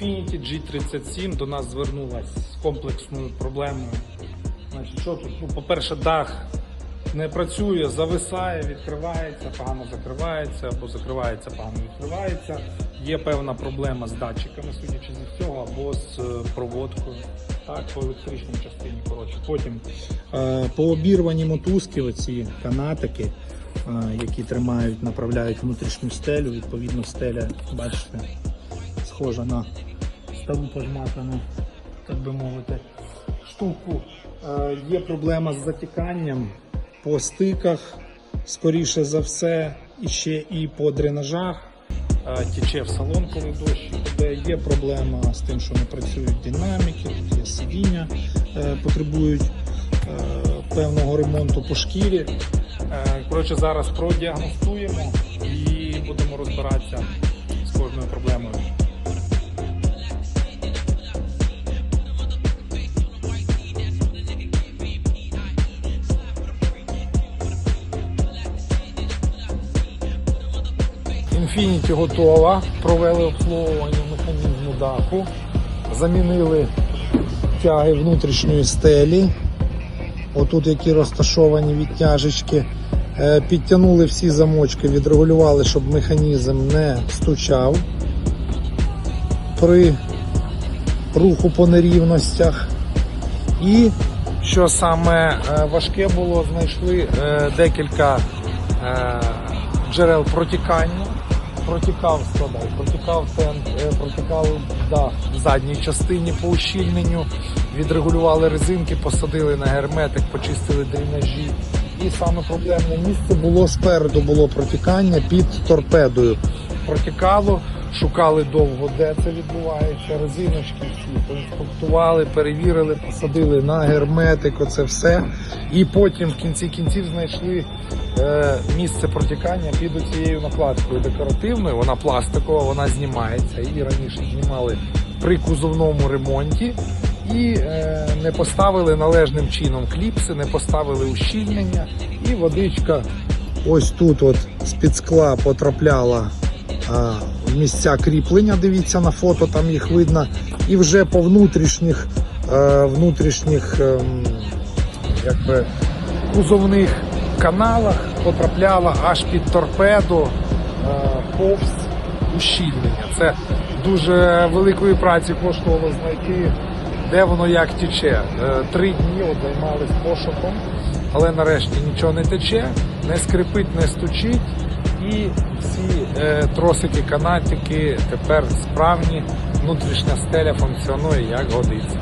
Infiniti G37 до нас звернулась з комплексною проблемою. Значить, що тут? Ну, по-перше, дах не працює, зависає, відкривається, погано закривається, або закривається, погано відкривається. Є певна проблема з датчиками, судячи з цього, або з е, проводкою. Так, по електричній частині. Коротше. Потім е, по обірвані мотузки, оці канатики, е, які тримають, направляють внутрішню стелю. Відповідно, стеля, бачите, схожа на стару пожмакану, так би мовити, штуку. Е, Є проблема з затіканням по стиках, скоріше за все, і ще і по дренажах. Е, Тече в салон, коли дощ іде. Є проблема з тим, що не працюють динаміки, є сидіння, е, потребують певного ремонту по шкірі. Коротше, зараз продіагностуємо і будемо розбиратися з кожною проблемою. Infinity готова. Провели обслуговування механізму даху. Замінили тяги внутрішньої стелі. Отут які розташовані відтяжечки. Е, Підтягнули всі замочки, відрегулювали, щоб механізм не стучав при руху по нерівностях. І що саме е, важке було, знайшли е, декілька джерел протікання. Протікав складай, протікав тент, е, протікав дах в задній частині по ущільненню, відрегулювали резинки, посадили на герметик, почистили дренажі. І саме проблемне місце було спереду було протікання під торпедою. Протікало, шукали довго, де це відбувається. Резиночки всі поінспектували, перевірили, посадили на герметик, оце все. І потім в кінці кінців знайшли е, місце протікання під цією накладкою декоративною. Вона пластикова, вона знімається. Її раніше знімали при кузовному ремонті. І е, не поставили належним чином кліпси, не поставили ущільнення, і водичка ось тут, от з-під скла потрапляла місця кріплення. Дивіться на фото, там їх видно. І вже по внутрішніх, е, внутрішніх ем, якби, кузовних каналах потрапляла аж під торпеду е, повз ущільнення. Це дуже великої праці коштувало знайти, де воно як тече. Е, Три дні от займались пошуком, але нарешті нічого не тече, не скрипить, не стучить. І всі е, тросики, канатики тепер справні, внутрішня стеля функціонує як годиться.